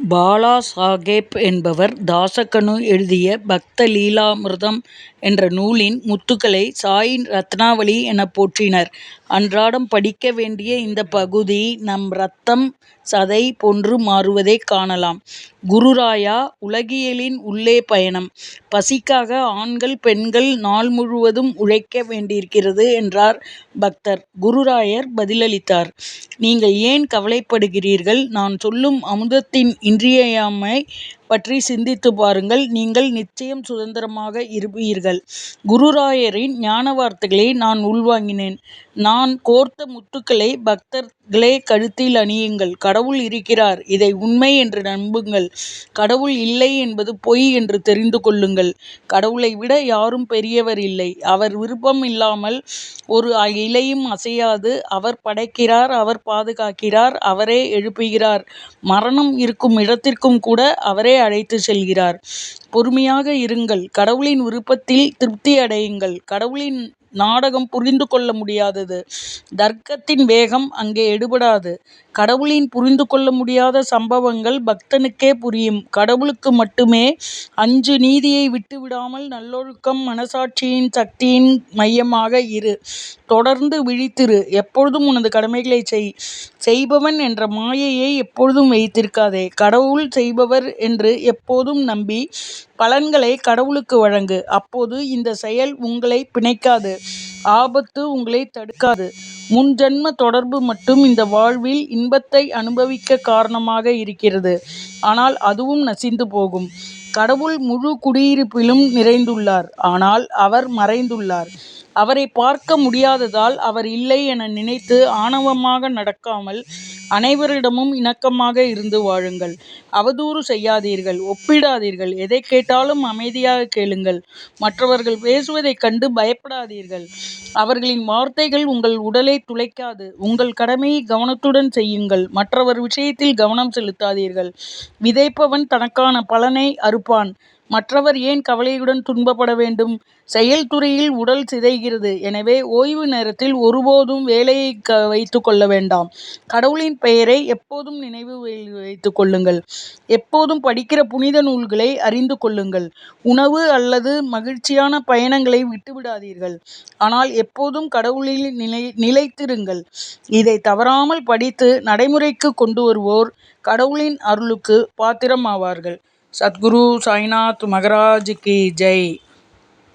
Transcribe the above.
பாலா சாகேப் என்பவர் தாசகனு எழுதிய பக்த லீலாமிருதம் என்ற நூலின் முத்துக்களை சாயின் ரத்னாவளி எனப் போற்றினர். அன்றாடம் படிக்க வேண்டிய இந்த பகுதி நம் ரத்தம் சதை போன்று மாறுவதைக் காணலாம். குருராயா உலகியலின் உள்ளே பயணம். பசிக்காக ஆண்கள் பெண்கள் நாள் முழுவதும் உழைக்க வேண்டியிருக்கிறது என்றார் பக்தர். குருராயர் பதிலளித்தார் நீங்கள் ஏன் கவலைப்படுகிறீர்கள் நான் சொல்லும் அமுதத்தின் இன்றியமை பற்றி சிந்தித்துப் பாருங்கள் நீங்கள் நிச்சயம் சுதந்திரமாக இருப்பீர்கள். குருராயரின் ஞான வார்த்தைகளை நான் உள்வாங்கினேன். நான் கோர்த்த முத்துக்களை பக்தர் பக்தர்களே கழுத்தில் அணியுங்கள். கடவுள் இருக்கிறார் இதை உண்மை என்று நம்புங்கள் கடவுள் இல்லை என்பது பொய் என்று தெரிந்து கொள்ளுங்கள். கடவுளை விட யாரும் பெரியவர் இல்லை. அவர் விருப்பம் இல்லாமல் ஒரு இலையும் அசையாது. அவர் படைக்கிறார் அவர் பாதுகாக்கிறார் அவரே எழுப்புகிறார் மரணம் இருக்கும் இடத்திற்கும் கூட அவரே அழைத்து செல்கிறார். பொறுமையாக இருங்கள் கடவுளின் விருப்பத்தில் திருப்தி அடையுங்கள். கடவுளின் நாடகம் புரிந்து கொள்ள முடியாதது. தர்க்கத்தின் வேகம் அங்கே எடுபடாது. கடவுளின் புரிந்து கொள்ள முடியாத சம்பவங்கள் பக்தனுக்கே புரியும். கடவுளுக்கு மட்டுமே அஞ்சு நீதியை விட்டு விடாமல் நல்லொழுக்கம் மனசாட்சியின் சக்தியின் மையமாக இரு. தொடர்ந்து விழித்திரு. எப்பொழுதும் உனது கடமைகளைச் செய். செய்பவன் என்ற மாயையை எப்பொழுதும் வைத்திருக்காதே. கடவுள் செய்பவர் என்று எப்போதும் நம்பி பலன்களை கடவுளுக்கு வழங்கு. அப்போது இந்த செயல் உங்களைப் பிணைக்காது ஆபத்து உங்களைத் தடுக்காது. முன்ஜன்ம தொடர்பு மட்டும் இந்த வாழ்வில் இன்பத்தை அனுபவிக்கக் காரணமாக இருக்கிறது. ஆனால் அதுவும் நசிந்து போகும். கடவுள் முழு குடியிருப்பிலும் நிறைந்துள்ளார். ஆனால் அவர் மறைந்துள்ளார். அவரைப் பார்க்க முடியாததால் அவர் இல்லை என நினைத்து ஆணவமாக நடக்காமல் அனைவரிடமும் இணக்கமாக இருந்து வாழுங்கள். அவதூறு செய்யாதீர்கள் ஒப்பிடாதீர்கள் எதைக் கேட்டாலும் அமைதியாகக் கேளுங்கள். மற்றவர்கள் பேசுவதைக் கண்டு பயப்படாதீர்கள். அவர்களின் வார்த்தைகள் உங்கள் உடலை துளைக்காது. உங்கள் கடமையை கவனத்துடன் செய்யுங்கள் மற்றவர் விஷயத்தில் கவனம் செலுத்தாதீர்கள். விதைப்பவன் தனக்கான பலனை அறுப்பான். மற்றவர் ஏன் கவலையுடன் துன்பப்பட வேண்டும். செயல்துறையில் உடல் சிதைகிறது. எனவே ஓய்வு நேரத்தில் ஒருபோதும் வேலையை வைத்துக் கொள்ள வேண்டாம். கடவுளின் பெயரை எப்போதும் நினைவு வைத்து கொள்ளுங்கள். எப்போதும் படிக்கிற புனித நூல்களை அறிந்து கொள்ளுங்கள். உணவு அல்லது மகிழ்ச்சியான பயணங்களை விட்டுவிடாதீர்கள். ஆனால் எப்போதும் கடவுளில் நிலை நிலைத்திருங்கள். இதை தவறாமல் படித்து நடைமுறைக்குக் கொண்டுவருவோர் கடவுளின் அருளுக்குப் பாத்திரமாவார்கள். सतगुरु साईनाथ महाराज की जय।